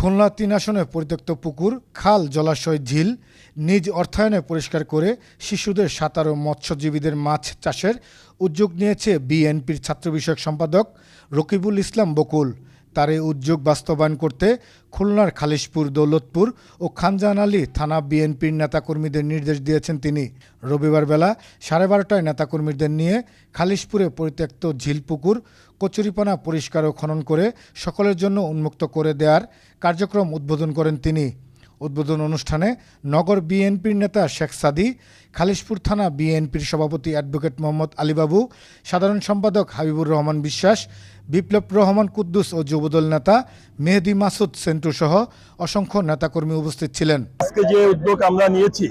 খুলনা তিন আসনে পরিত্যক্ত পুকুর, খাল, জলাশয়, ঝিল নিজ অর্থায়নে পরিষ্কার করে শিশুদের সাঁতার ও মৎস্যজীবীদের মাছ চাষের উদ্যোগ নিয়েছে বিএনপির ছাত্র বিষয়ক সম্পাদক রকিবুল ইসলাম বকুল। তার এই উদ্যোগ বাস্তবায়ন করতে খুলনার খালিশপুর, দৌলতপুর ও খানজান আলী থানা বিএনপির নেতাকর্মীদের নির্দেশ দিয়েছেন তিনি। রবিবার বেলা সাড়ে বারোটায় নেতাকর্মীদের নিয়ে খালিশপুরে পরিত্যক্ত ঝিলপুকুর, কচুরিপানা পরিষ্কার ও খনন করে সকলের জন্য উন্মুক্ত করে দেওয়ার কার্যক্রম উদ্বোধন করেন তিনি। উদ্বোধন অনুষ্ঠানে নগর বিএনপির নেতা শেখ সাদি, খালিশপুর থানা বিএনপির সভাপতি অ্যাডভোকেট মোহাম্মদ আলীবাবু, সাধারণ সম্পাদক হাবিবুর রহমান বিশ্বাস বিপ্লব রহমান কুদ্দুস ও যুবদল নেতা মেহেদি মাসুদ সেন্টু সহ অসংখ্য নেতাকর্মী উপস্থিত ছিলেন। আজকে যে উদ্যোগ আমরা নিয়েছি,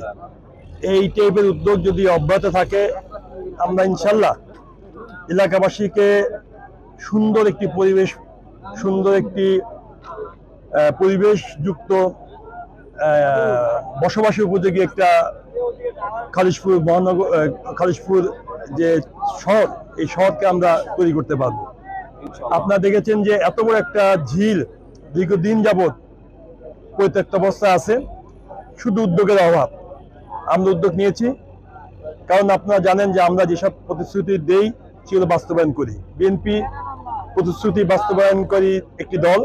এই টাইপের উদ্যোগ যদি অব্যাহত থাকে, আমরা ইনশাল্লাহ এলাকাবাসীকে সুন্দর একটি পরিবেশ, সুন্দর একটি পরিবেশযুক্ত বসবাসের উপযোগী একটা খালিশপুর মহানগর খালিশপুর যে শহর, এই শহরকে আমরা তৈরি করতে পারব। আপনারা দেখেছেন যে এত বড় একটা ঝিল দীর্ঘদিন যাবৎ পরিত্যক্ত অবস্থা আছে, শুধু উদ্যোগের অভাব। আমরা উদ্যোগ নিয়েছি, কারণ আপনারা জানেন যে আমরা যেসব প্রতিশ্রুতি দেই সেগুলো বাস্তবায়ন করি। বিএনপি প্রতিশ্রুতি বাস্তবায়নকারী একটি দল